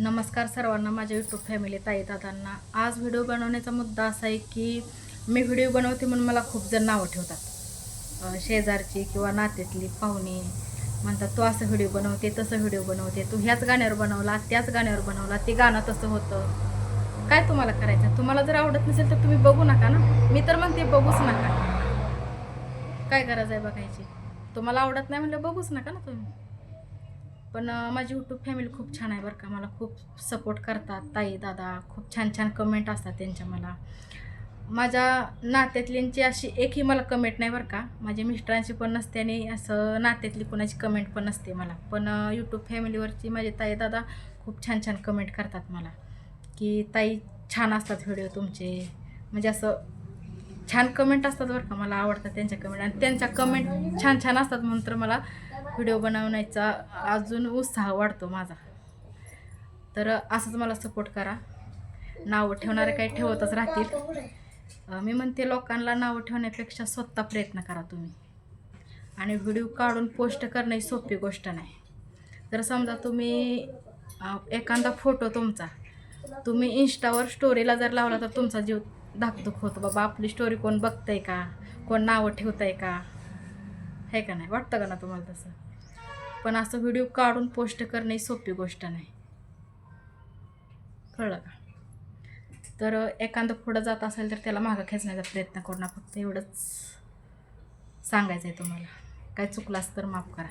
नमस्कार सर्वांना माझ्या यूट्यूब फॅमिली ताई दादांना. आज व्हिडिओ बनवण्याचा मुद्दा असा आहे की मी व्हिडिओ बनवते म्हणून मला खूप जण नावं ठेवतात. शेजारची किंवा नात्यातली पाहुणे म्हणतात तू असं व्हिडिओ बनवते तसं व्हिडिओ बनवते तू ह्याच गाण्यावर बनवला त्याच गाण्यावर बनवला ते गाणं तसं होतं. काय तुम्हाला करायचं? तुम्हाला जर आवडत नसेल तर तुम्ही बघू नका ना. मी तर म्हणते बघूच नका. काय गरज आहे बघायची? तुम्हाला आवडत नाही म्हणलं बघूच नका ना तुम्ही. पण माझी यूट्यूब फॅमिली खूप छान आहे बरं का. मला खूप सपोर्ट करतात. ताई दादा खूप छान छान कमेंट असतात त्यांच्या मला. माझ्या नात्यातल्यांची अशी एकही मला कमेंट नाही बरं का. माझ्या मिस्टरांची पण नसते आणि असं नात्यातली कोणाची कमेंट पण नसते मला. पण यूट्यूब फॅमिलीवरची माझे ताई दादा खूप छान छान कमेंट करतात मला. की ताई छान असतात व्हिडिओ तुमचे. म्हणजे असं छान कमेंट असतात बरं का. मला आवडतात त्यांच्या कमेंट आणि त्यांच्या कमेंट छान छान असतात म्हणून तर मला व्हिडिओ बनवण्याचा अजून उत्साह वाढतो माझा. तर असंच मला सपोर्ट करा. नावं ठेवणारे काही ठेवतच राहतील. मी म्हणते लोकांना नावं ठेवण्यापेक्षा स्वतः प्रयत्न करा तुम्ही. आणि व्हिडिओ काढून पोस्ट करणं ही सोपी गोष्ट नाही. जर समजा तुम्ही एखादा फोटो तुमचा तुम्ही इंस्टावर स्टोरीला जर लावला तर तुमचा जीव धाकधूक होतो. बाबा आपली स्टोरी कोण बघतंय का? कोण नावं ठेवतंय का? हे का नाही? वाटतं का ना तुम्हाला तसं? पण असं व्हिडिओ काढून पोस्ट करणे ही सोपी गोष्ट नाही. कळलं का? तर एखादं पुढं जात असेल तर त्याला मागं खेचण्याचा प्रयत्न करू ना फक्त एवढंच सांगायचं आहे तुम्हाला. काय चुकलं तर माफ करा.